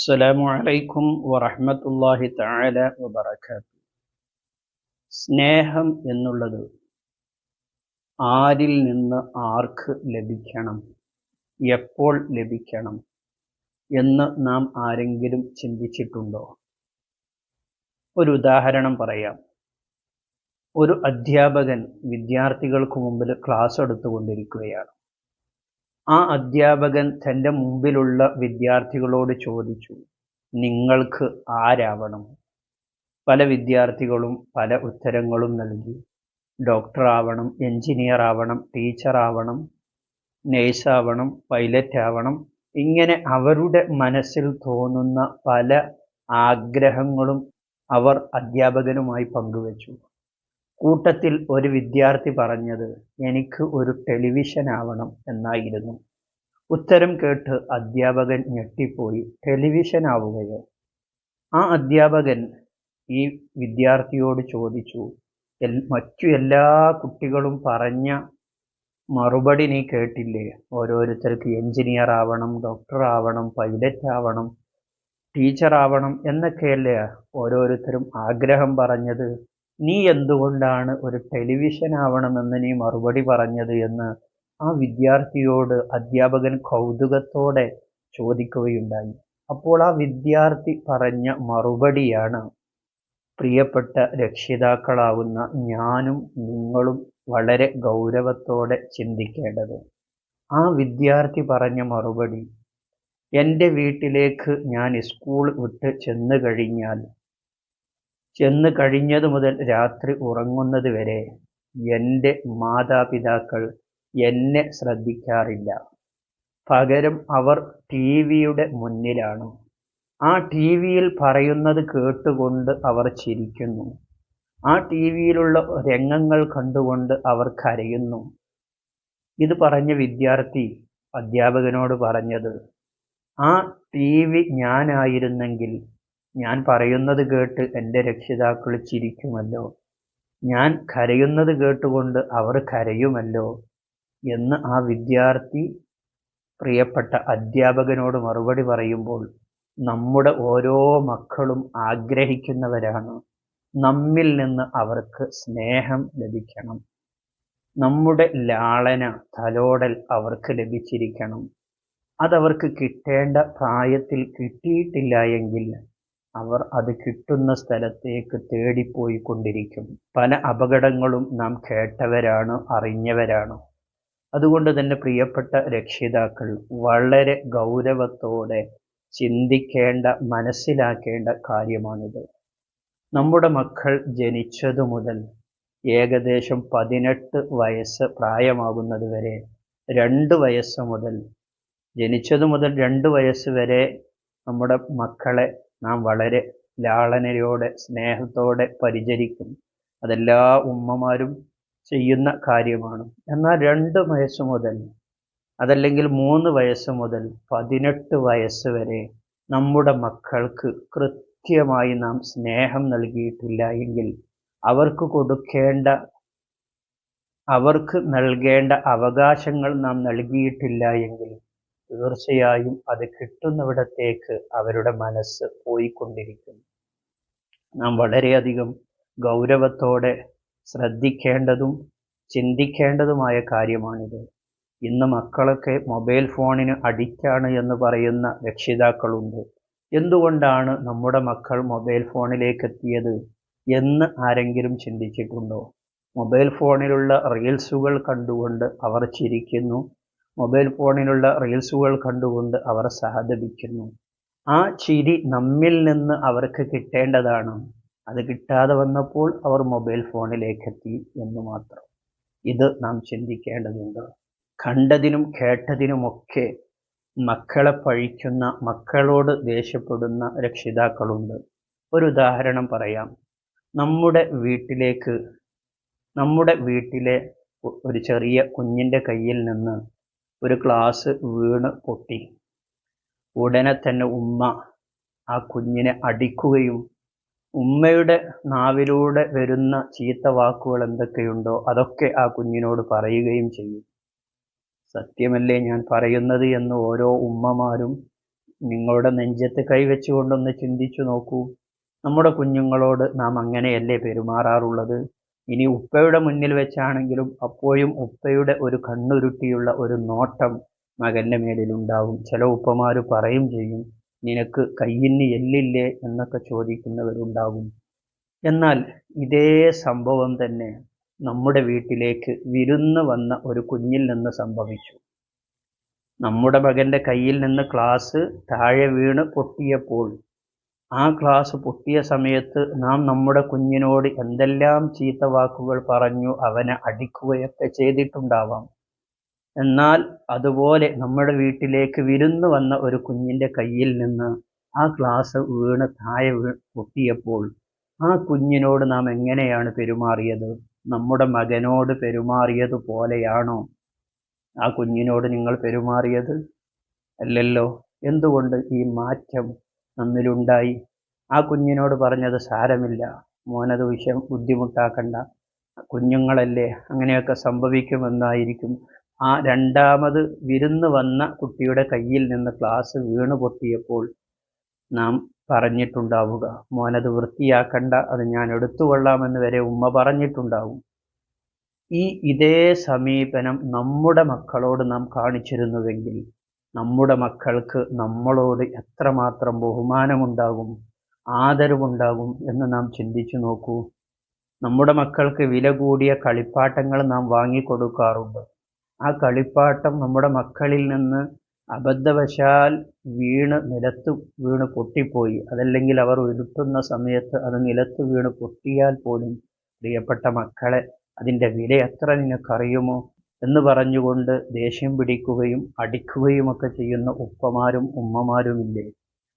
അസ്സലാമു അലൈക്കും വറഹ്മത്തുള്ളാഹി തആല വബറകാത്തു സ്നേഹം എന്നുള്ളത് ആരിൽ നിന്ന് ആർക്ക് ലഭിക്കണം എപ്പോൾ ലഭിക്കണം എന്ന് നാം ആരെങ്കിലും ചിന്തിച്ചിട്ടുണ്ടോ? ഒരു ഉദാഹരണം പറയാം. ഒരു അധ്യാപകൻ വിദ്യാർത്ഥികൾക്ക് മുമ്പിൽ ക്ലാസ് എടുത്തുകൊണ്ടിരിക്കുകയാണ്. ആ അധ്യാപകൻ തന്റെ മുമ്പിലുള്ള വിദ്യാർത്ഥികളോട് ചോദിച്ചു നിങ്ങൾക്ക് ആരാവണം? പല വിദ്യാർത്ഥികളും പല ഉത്തരങ്ങളും നൽകി. ഡോക്ടർ ആവണം എഞ്ചിനീയർ ആവണം ടീച്ചർ ആവണം നേഴ്സ് ആവണം പൈലറ്റ് ആവണം ഇങ്ങനെ അവരുടെ മനസ്സിൽ തോന്നുന്ന പല ആഗ്രഹങ്ങളും അവർ അധ്യാപകനുമായി പങ്കുവച്ചു. കൂട്ടത്തിൽ ഒരു വിദ്യാർത്ഥി പറഞ്ഞത് എനിക്ക് ഒരു ടെലിവിഷൻ ആവണം എന്നായിരുന്നു. ഉത്തരം കേട്ട് അധ്യാപകൻ ഞെട്ടിപ്പോയി. ടെലിവിഷൻ ആവുകയോ? ആ അധ്യാപകൻ ഈ വിദ്യാർത്ഥിയോട് ചോദിച്ചു മറ്റു എല്ലാ കുട്ടികളും പറഞ്ഞ മറുപടി നീ കേട്ടില്ലേ? ഓരോരുത്തർക്ക് എഞ്ചിനീയർ ആവണം ഡോക്ടർ ആവണം പൈലറ്റ് ആവണം ടീച്ചർ ആവണം എന്നൊക്കെയല്ലേ ഓരോരുത്തരും ആഗ്രഹം പറഞ്ഞത്? നീ എന്തുകൊണ്ടാണ് ഒരു ടെലിവിഷൻ ആവണമെന്ന് നീ മറുപടി പറഞ്ഞത് എന്ന് ആ വിദ്യാർത്ഥിയോട് അധ്യാപകൻ കൗതുകത്തോടെ ചോദിക്കുകയുണ്ടായി. അപ്പോൾ ആ വിദ്യാർത്ഥി പറഞ്ഞ മറുപടിയാണ് പ്രിയപ്പെട്ട രക്ഷിതാക്കളാവുന്ന ഞാനും നിങ്ങളും വളരെ ഗൗരവത്തോടെ ചിന്തിക്കേണ്ടത്. ആ വിദ്യാർത്ഥി പറഞ്ഞ മറുപടി എന്റെ വീട്ടിലേക്ക് ഞാൻ സ്കൂൾ വിട്ട് ചെന്ന് കഴിഞ്ഞാൽ ചെന്ന് കഴിഞ്ഞതു മുതൽ രാത്രി ഉറങ്ങുന്നത് വരെ എന്റെ മാതാപിതാക്കൾ എന്നെ ശ്രദ്ധിക്കാറില്ല. പകരം അവർ ടി വിയുടെ മുന്നിലാണ്. ആ ടി വിയിൽ പറയുന്നത് കേട്ടുകൊണ്ട് അവർ ചിരിക്കുന്നു. ആ ടി വിയിലുള്ള രംഗങ്ങൾ കണ്ടുകൊണ്ട് അവർ കരയുന്നു. ഇത് പറഞ്ഞ വിദ്യാർത്ഥി അധ്യാപകനോട് പറഞ്ഞത് ആ ടി വി ഞാനായിരുന്നെങ്കിൽ ഞാൻ പറയുന്നത് കേട്ട് എന്റെ രക്ഷിതാക്കൾ ചിരിക്കുമല്ലോ. ഞാൻ കരയുന്നത് കേട്ടുകൊണ്ട് അവർ കരയുമല്ലോ എന്ന് ആ വിദ്യാർത്ഥി പ്രിയപ്പെട്ട അധ്യാപകനോട് മറുപടി പറയുമ്പോൾ നമ്മുടെ ഓരോ മക്കളും ആഗ്രഹിക്കുന്നവരാണ്. നമ്മിൽ നിന്ന് അവർക്ക് സ്നേഹം ലഭിക്കണം. നമ്മുടെ ലാളന തലോടൽ അവർക്ക് ലഭിച്ചിരിക്കണം. അതവർക്ക് കിട്ടേണ്ട പ്രായത്തിൽ കിട്ടിയിട്ടില്ല എങ്കിൽ അവർ അത് കിട്ടുന്ന സ്ഥലത്തേക്ക് തേടിപ്പോയി കൊണ്ടിരിക്കും പല അപകടങ്ങളും നാം കേട്ടവരാണ് അറിഞ്ഞവരാണ്. അതുകൊണ്ട് തന്നെ പ്രിയപ്പെട്ട രക്ഷിതാക്കൾ വളരെ ഗൗരവത്തോടെ ചിന്തിക്കേണ്ട മനസ്സിലാക്കേണ്ട കാര്യമാണിത്. നമ്മുടെ മക്കൾ ജനിച്ചതു മുതൽ ഏകദേശം പതിനെട്ട് വയസ്സ് പ്രായമാകുന്നത് വരെ രണ്ട് വയസ്സ് മുതൽ ജനിച്ചതു മുതൽ രണ്ട് വയസ്സ് വരെ നമ്മുടെ മക്കളെ നാം വളരെ ലാളനയോടെ സ്നേഹത്തോടെ പരിചരിക്കും അതെല്ലാ ഉമ്മമാരും ചെയ്യുന്ന കാര്യമാണ്. എന്നാൽ രണ്ട് വയസ്സ് മുതൽ അതല്ലെങ്കിൽ മൂന്ന് വയസ്സ് മുതൽ പതിനെട്ട് വയസ്സ് വരെ നമ്മുടെ മക്കൾക്ക് കൃത്യമായി നാം സ്നേഹം നൽകിയിട്ടില്ല എങ്കിൽ അവർക്ക് കൊടുക്കേണ്ട അവർക്ക് നൽകേണ്ട അവകാശങ്ങൾ നാം നൽകിയിട്ടില്ല എങ്കിൽ തീർച്ചയായും അത് കിട്ടുന്നിടത്തേക്ക് അവരുടെ മനസ്സ് പോയിക്കൊണ്ടിരിക്കുന്നു. നാം വളരെയധികം ഗൗരവത്തോടെ ശ്രദ്ധിക്കേണ്ടതും ചിന്തിക്കേണ്ടതുമായ കാര്യമാണിത്. ഇന്ന് മക്കളൊക്കെ മൊബൈൽ ഫോണിന് അഡിക്റ്റാണ് എന്ന് പറയുന്ന രക്ഷിതാക്കളുണ്ട്. എന്തുകൊണ്ടാണ് നമ്മുടെ മക്കൾ മൊബൈൽ ഫോണിലേക്ക് എത്തിയത് എന്ന് ആരെങ്കിലും ചിന്തിച്ചിട്ടുണ്ടോ? മൊബൈൽ ഫോണിലുള്ള റീൽസുകൾ കണ്ടുകൊണ്ട് അവർ ചിരിക്കുന്നു മൊബൈൽ ഫോണിലുള്ള റീൽസുകൾ കണ്ടുകൊണ്ട് അവർ സഹതപിക്കുന്നു. ആ ചിരി നമ്മിൽ നിന്ന് അവർക്ക് കിട്ടേണ്ടതാണ്. അത് കിട്ടാതെ വന്നപ്പോൾ അവർ മൊബൈൽ ഫോണിലേക്ക് എത്തി എന്ന് മാത്രം. ഇത് നാം ചിന്തിക്കേണ്ടതുണ്ട്. കണ്ടതിനും കേട്ടതിനുമൊക്കെ മക്കളെ പഴിക്കുന്ന മക്കളോട് ദേഷ്യപ്പെടുന്ന രക്ഷിതാക്കളുണ്ട്. ഒരു ഉദാഹരണം പറയാം. നമ്മുടെ വീട്ടിലേക്ക് നമ്മുടെ വീട്ടിലെ ഒരു ചെറിയ കുഞ്ഞിന്റെ കയ്യിൽ നിന്ന് ഒരു ഗ്ലാസ് വീണ് പൊട്ടി. ഉടനെ തന്നെ ഉമ്മ ആ കുഞ്ഞിനെ അടിക്കുകയും ഉമ്മയുടെ നാവിലൂടെ വരുന്ന ചീത്ത വാക്കുകൾ എന്തൊക്കെയുണ്ടോ അതൊക്കെ ആ കുഞ്ഞിനോട് പറയുകയും ചെയ്യും. സത്യമല്ലേ ഞാൻ പറയുന്നത് എന്ന് ഓരോ ഉമ്മമാരും നിങ്ങളുടെ നെഞ്ചത്ത് കൈവച്ചുകൊണ്ടൊന്ന് ചിന്തിച്ചു നോക്കൂ. നമ്മുടെ കുഞ്ഞുങ്ങളോട് നാം അങ്ങനെയല്ലേ പെരുമാറാറുള്ളത്? ഇനി ഉപ്പയുടെ മുന്നിൽ വെച്ചാണെങ്കിലും അപ്പോഴും ഉപ്പയുടെ ഒരു കണ്ണുരുട്ടിയുള്ള ഒരു നോട്ടം മകന്റെ മേലിലുണ്ടാവും ചില ഉപ്പമാർ പറയും ചെയ്യും നിനക്ക് കയ്യിന് എല്ലില്ലേ? എന്നൊക്കെ ചോദിക്കുന്നവരുണ്ടാകും. എന്നാൽ ഇതേ സംഭവം തന്നെ നമ്മുടെ വീട്ടിലേക്ക് വിരുന്ന് വന്ന ഒരു കുഞ്ഞിൽ നിന്ന് സംഭവിച്ചു. നമ്മുടെ മകന്റെ കയ്യിൽ നിന്ന് ക്ലാസ് താഴെ വീണ് പൊട്ടിയപ്പോൾ ആ ക്ലാസ് പൊട്ടിയ സമയത്ത് നാം നമ്മുടെ കുഞ്ഞിനോട് എന്തെല്ലാം ചീത്ത വാക്കുകൾ പറഞ്ഞു അവനെ അടിക്കുകയൊക്കെ ചെയ്തിട്ടുണ്ടാവാം. എന്നാൽ അതുപോലെ നമ്മുടെ വീട്ടിലേക്ക് വിരുന്ന് വന്ന ഒരു കുഞ്ഞിന്റെ കയ്യിൽ നിന്ന് ആ ക്ലാസ് വീണ് താഴെ പൊട്ടിയപ്പോൾ ആ കുഞ്ഞിനോട് നാം എങ്ങനെയാണ് പെരുമാറിയത്? നമ്മുടെ മകനോട് പെരുമാറിയത് പോലെയാണോ? ആ കുഞ്ഞിനോട് നിങ്ങൾ പെരുമാറിയത്? അല്ലല്ലോ. എന്തുകൊണ്ട് ഈ മാറ്റം നമ്മിലുണ്ടായി. ആ കുഞ്ഞിനോട് പറഞ്ഞത് സാരമില്ല. മോനത് വിഷയം ബുദ്ധിമുട്ടാക്കണ്ട. കുഞ്ഞുങ്ങളല്ലേ അങ്ങനെയൊക്കെ സംഭവിക്കുമെന്നായിരിക്കും. ആ രണ്ടാമത് വിരുന്ന് വന്ന കുട്ടിയുടെ കയ്യിൽ നിന്ന് ക്ലാസ് വീണ് പൊട്ടിയപ്പോൾ നാം പറഞ്ഞിട്ടുണ്ടാവുക മോനത് വൃത്തിയാക്കണ്ട അത് ഞാൻ എടുത്തുകൊള്ളാമെന്ന് വരെ ഉമ്മ പറഞ്ഞിട്ടുണ്ടാവും. ഈ ഇതേ സമീപനം നമ്മുടെ മക്കളോട് നാം കാണിച്ചിരുന്നുവെങ്കിൽ നമ്മുടെ മക്കൾക്ക് നമ്മളോട് എത്രമാത്രം ബഹുമാനമുണ്ടാകും ആദരവുണ്ടാകും എന്ന് നാം ചിന്തിച്ചു നോക്കൂ. നമ്മുടെ മക്കൾക്ക് വില കൂടിയ കളിപ്പാട്ടങ്ങൾ നാം വാങ്ങിക്കൊടുക്കാറുണ്ട്. ആ കളിപ്പാട്ടം നമ്മുടെ മക്കളിൽ നിന്ന് അബദ്ധവശാൽ വീണ് നിലത്ത് വീണ് പൊട്ടിപ്പോയി. അതല്ലെങ്കിൽ അവർ ഉരുട്ടുന്ന സമയത്ത് അത് നിലത്ത് വീണ് പൊട്ടിയാൽ പോലും പ്രിയപ്പെട്ട മക്കളെ അതിന്റെ വില എത്ര നിനക്കറിയുമോ? എന്ന് പറഞ്ഞുകൊണ്ട് ദേഷ്യം പിടിക്കുകയും അടിക്കുകയുമൊക്കെ ചെയ്യുന്ന ഉപ്പമാരും ഉമ്മമാരുമില്ലേ?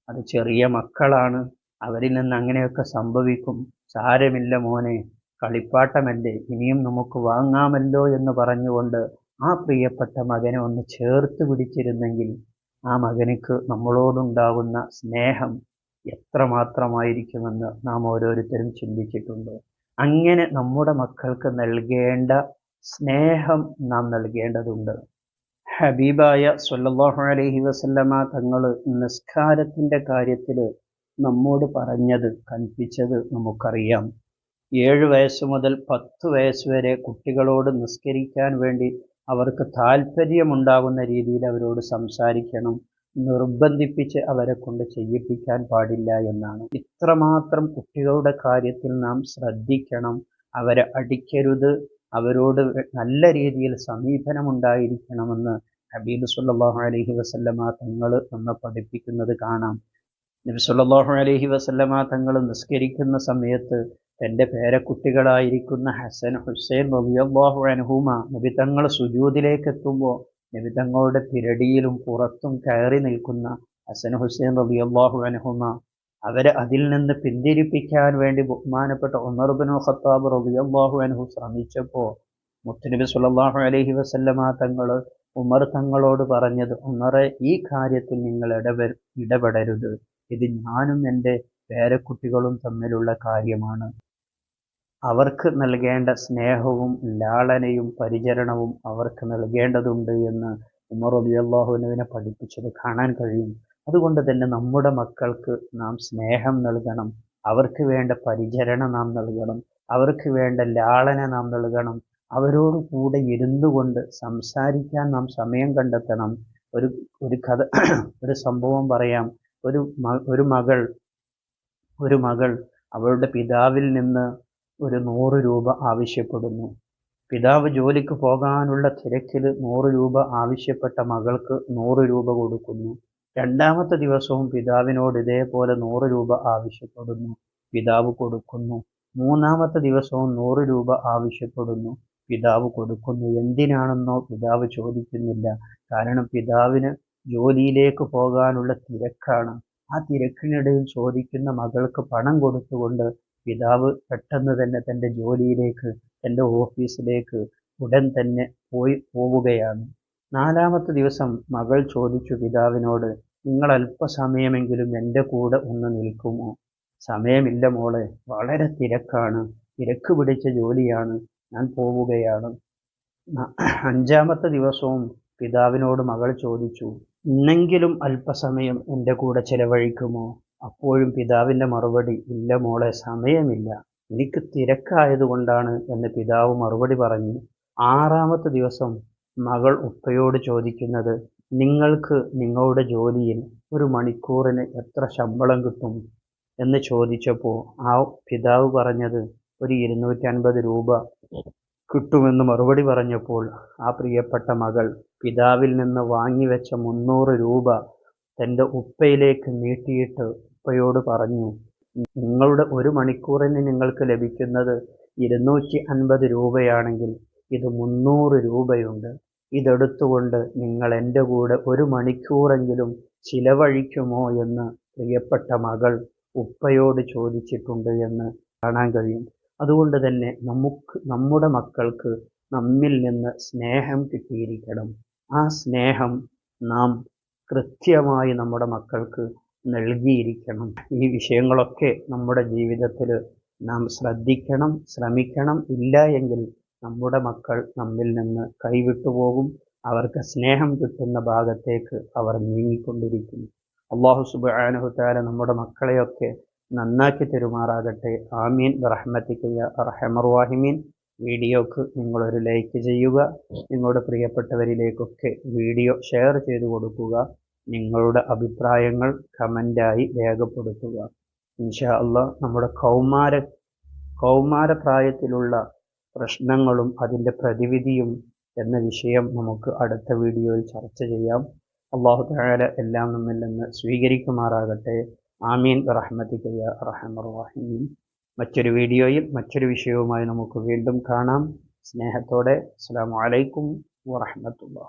അത് ചെറിയ മക്കളാണ്. അവരിൽ നിന്ന് അങ്ങനെയൊക്കെ സംഭവിക്കും. സാരമില്ല മോനെ. കളിപ്പാട്ടമല്ലേ? ഇനിയും നമുക്ക് വാങ്ങാമല്ലോ എന്ന് പറഞ്ഞുകൊണ്ട് ആ പ്രിയപ്പെട്ട മകനെ ഒന്ന് ചേർത്ത് പിടിച്ചിരുന്നെങ്കിൽ ആ മകനിക്ക് നമ്മളോടുണ്ടാകുന്ന സ്നേഹം എത്രമാത്രമായിരിക്കുമെന്ന് നാം ഓരോരുത്തരും ചിന്തിച്ചിട്ടുണ്ട്. അങ്ങനെ നമ്മുടെ മക്കൾക്ക് നൽകേണ്ട സ്നേഹം നാം നൽകേണ്ടതുണ്ട്. ഹബീബായ സല്ലല്ലാഹു അലൈഹി വസല്ലമ തങ്ങൾ നിസ്കാരത്തിന്റെ കാര്യത്തിൽ നമ്മോട് പറഞ്ഞത് കൽപ്പിച്ചത് നമുക്കറിയാം. ഏഴ് വയസ്സ് മുതൽ പത്ത് വയസ്സ് വരെ കുട്ടികളോട് നിസ്കരിക്കാൻ വേണ്ടി അവർക്ക് താല്പര്യമുണ്ടാകുന്ന രീതിയിൽ അവരോട് സംസാരിക്കണം നിർബന്ധിപ്പിച്ച് അവരെ കൊണ്ട് ചെയ്യിപ്പിക്കാൻ പാടില്ല എന്നാണ്. ഇത്രമാത്രം കുട്ടികളുടെ കാര്യത്തിൽ നാം ശ്രദ്ധിക്കണം അവരെ അടിക്കരുത് അവരോട് നല്ല രീതിയിൽ സമീപനമുണ്ടായിരിക്കണമെന്ന് ഹബീബ് സുല്ലാഹു അലഹി വസല്ലമ തങ്ങൾ നമ്മെ പഠിപ്പിക്കുന്നത് കാണാം. നബി സുല്ലാഹു അലഹി വസല്ലമ തങ്ങൾ നിസ്കരിക്കുന്ന സമയത്ത് തന്റെ പേരക്കുട്ടികളായിരിക്കുന്ന ഹസൻ ഹുസൈൻ റളിയല്ലാഹു അനഹുമ നബി തങ്ങൾ സുജൂതിലേക്ക് എത്തുമ്പോൾ നബി തങ്ങളുടെ തിരടിയിലും പുറത്തും കയറി നിൽക്കുന്ന ഹസൻ ഹുസൈൻ റളിയല്ലാഹു അൻഹുമ അവരെ അതിൽ നിന്ന് പിന്തിരിപ്പിക്കാൻ വേണ്ടി ബഹുമാനപ്പെട്ട ഉമർബിനു ഖത്താബ് റബിയാഹു അനുഹു ശ്രമിച്ചപ്പോൾ മുത്തനബി സുല്ലാഹു അലഹി വസല്ലമ തങ്ങൾ ഉമർ തങ്ങളോട് പറഞ്ഞത് ഉമറെ ഈ കാര്യത്തിൽ നിങ്ങൾ ഇടപെ ഇടപെടരുത്. ഇത് ഞാനും എന്റെ പേരക്കുട്ടികളും തമ്മിലുള്ള കാര്യമാണ്. അവർക്ക് നൽകേണ്ട സ്നേഹവും ലാളനയും പരിചരണവും അവർക്ക് നൽകേണ്ടതുണ്ട് എന്ന് ഉമർ റളിയല്ലാഹുവിനെ പഠിപ്പിച്ചത് കാണാൻ കഴിയും. അതുകൊണ്ട് തന്നെ നമ്മുടെ മക്കൾക്ക് നാം സ്നേഹം നൽകണം. അവർക്ക് വേണ്ട പരിചരണം നാം നൽകണം. അവർക്ക് വേണ്ട ലാളന നാം നൽകണം. അവരോട് കൂടെ ഇരുന്നു കൊണ്ട് സംസാരിക്കാൻ നാം സമയം കണ്ടെത്തണം. ഒരു ഒരു കഥ ഒരു സംഭവം പറയാം. ഒരു ഒരു മകൾ ഒരു മകൾ അവളുടെ പിതാവിൽ നിന്ന് ഒരു നൂറ് രൂപ ആവശ്യപ്പെടുന്നു. പിതാവ് ജോലിക്ക് പോകാനുള്ള തിരക്കിൽ നൂറ് രൂപ ആവശ്യപ്പെട്ട മകൾക്ക് നൂറ് രൂപ കൊടുക്കുന്നു. രണ്ടാമത്തെ ദിവസവും പിതാവിനോട് ഇതേപോലെ നൂറ് രൂപ ആവശ്യപ്പെടുന്നു. പിതാവ് കൊടുക്കുന്നു. മൂന്നാമത്തെ ദിവസവും നൂറ് രൂപ ആവശ്യപ്പെടുന്നു. പിതാവ് കൊടുക്കുന്നു. എന്തിനാണെന്നോ പിതാവ് ചോദിക്കുന്നില്ല. കാരണം പിതാവിന് ജോലിയിലേക്ക് പോകാനുള്ള തിരക്കാണ്. ആ തിരക്കിനിടയിൽ ചോദിക്കുന്ന മകൾക്ക് പണം കൊടുത്തുകൊണ്ട് പിതാവ് പെട്ടെന്ന് തന്നെ തന്റെ ജോലിയിലേക്ക് തന്റെ ഓഫീസിലേക്ക് ഉടൻ തന്നെ പോയി പോവുകയാണ്. നാലാമത്തെ ദിവസം മകൾ ചോദിച്ചു പിതാവിനോട് നിങ്ങൾ അല്പസമയമെങ്കിലും എന്റെ കൂടെ ഒന്ന് നിൽക്കുമോ? സമയമില്ല മോളെ വളരെ തിരക്കാണ്. തിരക്ക് പിടിച്ച ജോലിയാണ്. ഞാൻ പോവുകയാണ്. അഞ്ചാമത്തെ ദിവസവും പിതാവിനോട് മകൾ ചോദിച്ചു ഇന്നെങ്കിലും അല്പസമയം എന്റെ കൂടെ ചെലവഴിക്കുമോ? അപ്പോഴും പിതാവിന്റെ മറുപടി ഇല്ല മോളെ സമയമില്ല. എനിക്ക് തിരക്കായതുകൊണ്ടാണ് എന്ന് പിതാവ് മറുപടി പറഞ്ഞു. ആറാമത്തെ ദിവസം മകൾ ഉപ്പയോട് ചോദിക്കുന്നത് നിങ്ങൾക്ക് നിങ്ങളുടെ ജോലിയിൽ ഒരു മണിക്കൂറിന് എത്ര ശമ്പളം കിട്ടും? എന്ന് ചോദിച്ചപ്പോൾ ആ പിതാവ് പറഞ്ഞത് ഒരു ഇരുന്നൂറ്റി അൻപത് രൂപ കിട്ടുമെന്ന് മറുപടി പറഞ്ഞപ്പോൾ ആ പ്രിയപ്പെട്ട മകൾ പിതാവിൽ നിന്ന് വാങ്ങിവെച്ച മുന്നൂറ് രൂപ തന്റെ ഉപ്പയിലേക്ക് നീട്ടിയിട്ട് ഉപ്പയോട് പറഞ്ഞു നിങ്ങളുടെ ഒരു മണിക്കൂറിന് നിങ്ങൾക്ക് ലഭിക്കുന്നത് ഇരുന്നൂറ്റി അൻപത് രൂപയാണെങ്കിൽ ഇത് മുന്നൂറ് രൂപയുണ്ട്. ഇതെടുത്തുകൊണ്ട് നിങ്ങൾ എന്റെ കൂടെ ഒരു മണിക്കൂറെങ്കിലും ചിലവഴിക്കുമോ എന്ന് പ്രിയപ്പെട്ട മകൾ ഉപ്പയോട് ചോദിച്ചിട്ടുണ്ട് എന്ന് കാണാൻ കഴിയും. അതുകൊണ്ട് തന്നെ നമുക്ക് നമ്മുടെ മക്കൾക്ക് നമ്മിൽ നിന്ന് സ്നേഹം കിട്ടിയിരിക്കണം. ആ സ്നേഹം നാം കൃത്യമായി നമ്മുടെ മക്കൾക്ക് നൽകിയിരിക്കണം. ഈ വിഷയങ്ങളൊക്കെ നമ്മുടെ ജീവിതത്തിൽ നാം ശ്രദ്ധിക്കണം ശ്രമിക്കണം. ഇല്ല എങ്കിൽ നമ്മുടെ മക്കൾ നമ്മിൽ നിന്ന് കൈവിട്ടുപോകും അവർക്ക് സ്നേഹം കിട്ടുന്ന ഭാഗത്തേക്ക് അവർ നീങ്ങിക്കൊണ്ടിരിക്കുന്നു. അള്ളാഹു സുബാനുഹുത്താല നമ്മുടെ മക്കളെയൊക്കെ നന്നാക്കി തെരുമാറാകട്ടെ. ആമീൻ. റഹ്മത്തിക്കയ്യ റഹമർവാഹിമീൻ വീഡിയോക്ക് നിങ്ങളൊരു ലൈക്ക് ചെയ്യുക. നിങ്ങളുടെ പ്രിയപ്പെട്ടവരിലേക്കൊക്കെ വീഡിയോ ഷെയർ ചെയ്തു കൊടുക്കുക. നിങ്ങളുടെ അഭിപ്രായങ്ങൾ കമന്റായി രേഖപ്പെടുത്തുക. ഇൻഷാ അള്ളാഹ് നമ്മുടെ കൗമാര കൗമാരപ്രായത്തിലുള്ള പ്രശ്നങ്ങളും അതിന്റെ പ്രതിവിധിയും എന്ന വിഷയം നമുക്ക് അടുത്ത വീഡിയോയിൽ ചർച്ച ചെയ്യാം. അള്ളാഹു താല എല്ലാം നമ്മിൽ നിന്ന് സ്വീകരിക്കുമാറാകട്ടെ. ആമീൻ. റഹ്മത്തിക്കയ്യ റഹമുറഹീൻ മറ്റൊരു വീഡിയോയിൽ മറ്റൊരു വിഷയവുമായി നമുക്ക് വീണ്ടും കാണാം. സ്നേഹത്തോടെ. അസ്സാം വലൈക്കും വറഹമത്തുള്ള